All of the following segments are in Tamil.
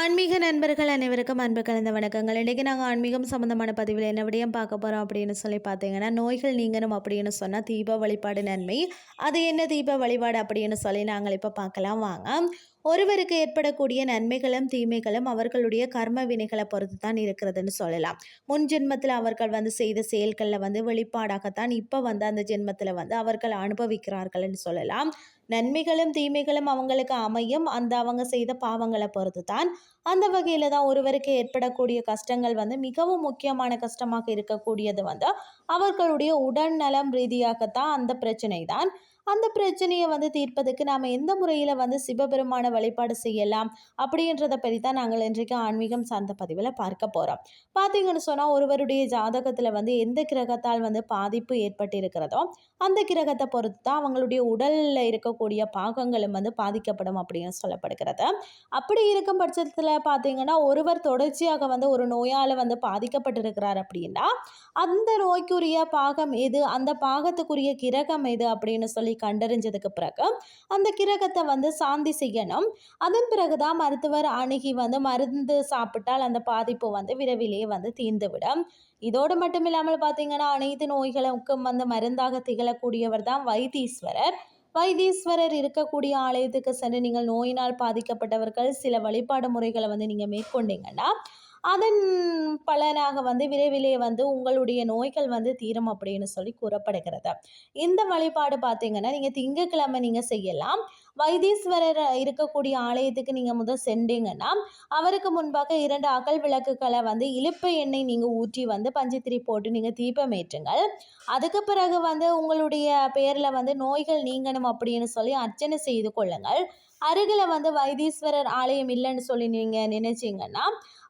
ஆன்மீக நண்பர்கள் அனைவருக்கும் அன்பு கலந்த வணக்கங்கள். இன்றைக்கி நாங்கள் ஆன்மீகம் சம்மந்தமான பதிவில் என்ன விடையும் பார்க்க போகிறோம் அப்படின்னு சொல்லி பார்த்தீங்கன்னா நோய்கள் நீங்கணும் அப்படின்னு சொன்னால் தீப வழிபாடு நன்மை. அது என்ன தீப வழிபாடு அப்படின்னு சொல்லி நாங்கள் இப்போ பார்க்கலாம். வாங்க. ஒருவருக்கு ஏற்படக்கூடிய நன்மைகளும் தீமைகளும் அவர்களுடைய கர்ம வினைகளை பொறுத்து தான் இருக்கிறதுன்னு சொல்லலாம். முன் ஜென்மத்தில் அவர்கள் வந்து செய்த செயல்களில் வந்து வெளிப்பாடாகத்தான் இப்போ வந்து அந்த ஜென்மத்தில் வந்து அவர்கள் அனுபவிக்கிறார்கள்னு சொல்லலாம். நன்மைகளும் தீமைகளும் அவங்களுக்கு அமையும். அந்த அவங்க செய்த பாவங்களை பொறுத்து தான் அந்த வகையில் தான் ஒருவருக்கு ஏற்படக்கூடிய கஷ்டங்கள் வந்து மிகவும் முக்கியமான கஷ்டமாக இருக்கக்கூடியது வந்து அவர்களுடைய உடல்நலம் ரீதியாகத்தான் அந்த பிரச்சனை தான் அந்த பிரச்சனையை வந்து தீர்ப்பதற்கு நாம் எந்த முறையில் வந்து சிவபெருமான வழிபாடு செய்யலாம் அப்படின்றத பற்றி தான் நாங்கள் இன்றைக்கு ஆன்மீகம் சார்ந்த பதிவில் பார்க்க போகிறோம் பார்த்தீங்கன்னு சொன்னால் ஒருவருடைய ஜாதகத்தில் வந்து எந்த கிரகத்தால் வந்து பாதிப்பு ஏற்பட்டு இருக்கிறதோ அந்த கிரகத்தை பொறுத்து தான் அவங்களுடைய உடலில் இருக்கக்கூடிய பாகங்களும் வந்து பாதிக்கப்படும் அப்படின்னு சொல்லப்படுகிறது. அப்படி இருக்கும் பட்சத்தில் பார்த்தீங்கன்னா ஒருவர் தொடர்ச்சியாக வந்து ஒரு நோயால் வந்து பாதிக்கப்பட்டிருக்கிறார் அப்படின்னா அந்த நோய்க்குரிய பாகம் எது? அந்த பாகத்துக்குரிய கிரகம் எது? அப்படின்னு சொல்லி சொல்லி கண்டறிஞ்சதுக்கு பிறகு அந்த கிரகத்தை வந்து சாந்தி செய்யணும். அதன் பிறகு தான் மருத்துவர் அணுகி வந்து மருந்து சாப்பிட்டால் அந்த பாதிப்பு வந்து விரைவிலேயே வந்து தீர்ந்துவிடும். இதோடு மட்டும் இல்லாமல் பார்த்தீங்கன்னா அனைத்து நோய்களுக்கும் வந்து மருந்தாக திகழக்கூடியவர் தான் வைத்தீஸ்வரர். வைத்தீஸ்வரர் இருக்கக்கூடிய ஆலயத்துக்கு சென்று நீங்கள் நோயினால் பாதிக்கப்பட்டவர்கள் சில வழிபாடு முறைகளை வந்து நீங்கள் மேற்கொண்டீங்கன்னா அதன் பலனாக வந்து விரைவிலே வந்து உங்களுடைய நோய்கள் வந்து தீரும் அப்படின்னு சொல்லி கூறப்படுகிறது. இந்த வழிபாடு பார்த்தீங்கன்னா நீங்கள் திங்கக்கிழமை நீங்கள் செய்யலாம். வைத்தீஸ்வரர் இருக்கக்கூடிய ஆலயத்துக்கு நீங்கள் முதல் சென்றீங்கன்னா அவருக்கு முன்பாக இரண்டு அகல் விளக்குகளை வந்து இழுப்பு எண்ணெய் நீங்கள் ஊற்றி வந்து பஞ்சத்திரி போட்டு நீங்கள் தீபம் ஏற்றுங்கள். அதுக்கு பிறகு வந்து உங்களுடைய பேரில் வந்து நோய்கள் நீங்கணும் அப்படின்னு சொல்லி அர்ச்சனை செய்து கொள்ளுங்கள். அருகில் வந்து வைத்தீஸ்வரர் ஆலயம் இல்லைன்னு சொல்லி நீங்கள் நினைச்சிங்கன்னா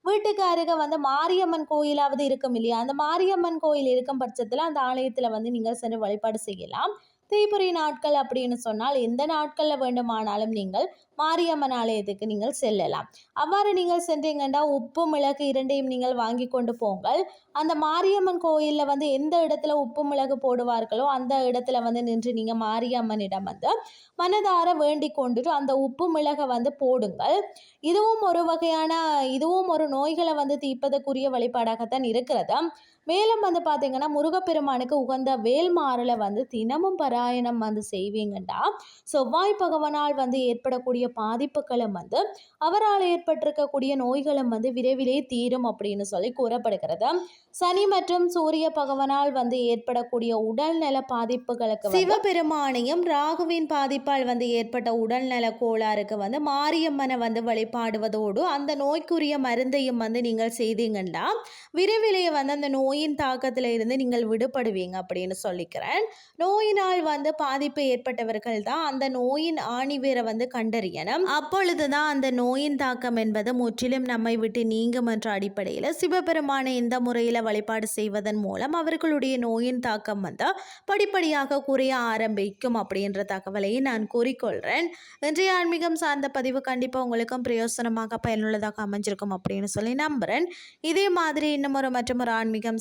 வீட்டுக்கு அருகே வந்து மாரியம்மன் கோயிலாவது இருக்கும் இல்லையா? அந்த மாரியம்மன் கோயில் இருக்கும் பட்சத்தில் அந்த ஆலயத்தில் வந்து நீங்கள் சென்று வழிபாடு செய்யலாம். தீபுரி நாட்கள் அப்படின்னு சொன்னால் எந்த நாட்களில் வேண்டுமானாலும் நீங்கள் மாரியம்மன் ஆலயத்துக்கு நீங்கள் செல்லலாம். அவ்வாறு நீங்கள் சென்றீங்கன்னா உப்பு மிளகு இரண்டையும் நீங்கள் வாங்கி கொண்டு போங்கள். அந்த மாரியம்மன் கோயிலில் வந்து எந்த இடத்துல உப்பு மிளகு போடுவார்களோ அந்த இடத்துல வந்து நின்று நீங்கள் மாரியம்மனிடம் வந்து மனதார வேண்டி கொண்டுட்டு அந்த உப்பு மிளகை வந்து போடுங்கள். இதுவும் ஒரு வகையான இதுவும் ஒரு நோய்களை வந்து தீர்ப்பதற்குரிய வழிபாடாகத்தான் இருக்கிறது. மேலும் வந்து பார்த்தீங்கன்னா முருகப்பெருமானுக்கு உகந்த வேல்மாறலை வந்து தினமும் பராயணம் வந்து செய்வீங்கண்டா. செவ்வாய் பகவனால் வந்து ஏற்படக்கூடிய பாதிப்புகளும் வந்து அவரால் ஏற்பட்டிருக்கக்கூடிய நோய்களும் வந்து விரைவிலே தீரும் அப்படின்னு சொல்லி கூறப்படுகிறது. சனி மற்றும் சூரிய பகவனால் வந்து ஏற்படக்கூடிய உடல்நல பாதிப்புகளுக்கு சிவபெருமானையும் ராகுவின் பாதிப்பால் வந்து ஏற்பட்ட உடல்நல கோளாறுக்கு வந்து மாரியம்மனை வந்து வழிபாடுவதோடு அந்த நோய்க்குரிய மருந்தையும் வந்து நீங்கள் செய்தீங்கன்னா விரைவிலேயே வந்து அந்த நோய் நோயின் தாக்கத்தில் இருந்து நீங்கள் விடுபடுவீங்க அப்படின்னு சொல்லிக்கிறேன். நோயினால் வந்து பாதிப்பு ஏற்பட்டவர்கள் தான் அந்த நோயின் ஆணிவேரை வந்து கண்டறியணும். அப்பொழுதுதான் அந்த நோயின் தாக்கம் என்பது முற்றிலும் நம்மை விட்டு நீங்கும் என்ற அடிப்படையில் சிவபெருமானை இந்த முறையில் வழிபாடு செய்வதன் மூலம் அவர்களுடைய நோயின் தாக்கம் வந்து படிப்படியாக குறைய ஆரம்பிக்கும் அப்படின்ற தகவலை நான் கூறிக்கொள்கிறேன் இன்றைய ஆன்மீகம் சார்ந்த பதிவு கண்டிப்பாக உங்களுக்கும் பிரயோசனமாக பயனுள்ளதாக அமைஞ்சிருக்கும் அப்படின்னு சொல்லி நம்புகிறேன் இதே மாதிரி இன்னும் ஒரு மற்றும் ஒரு ஆன்மீகம்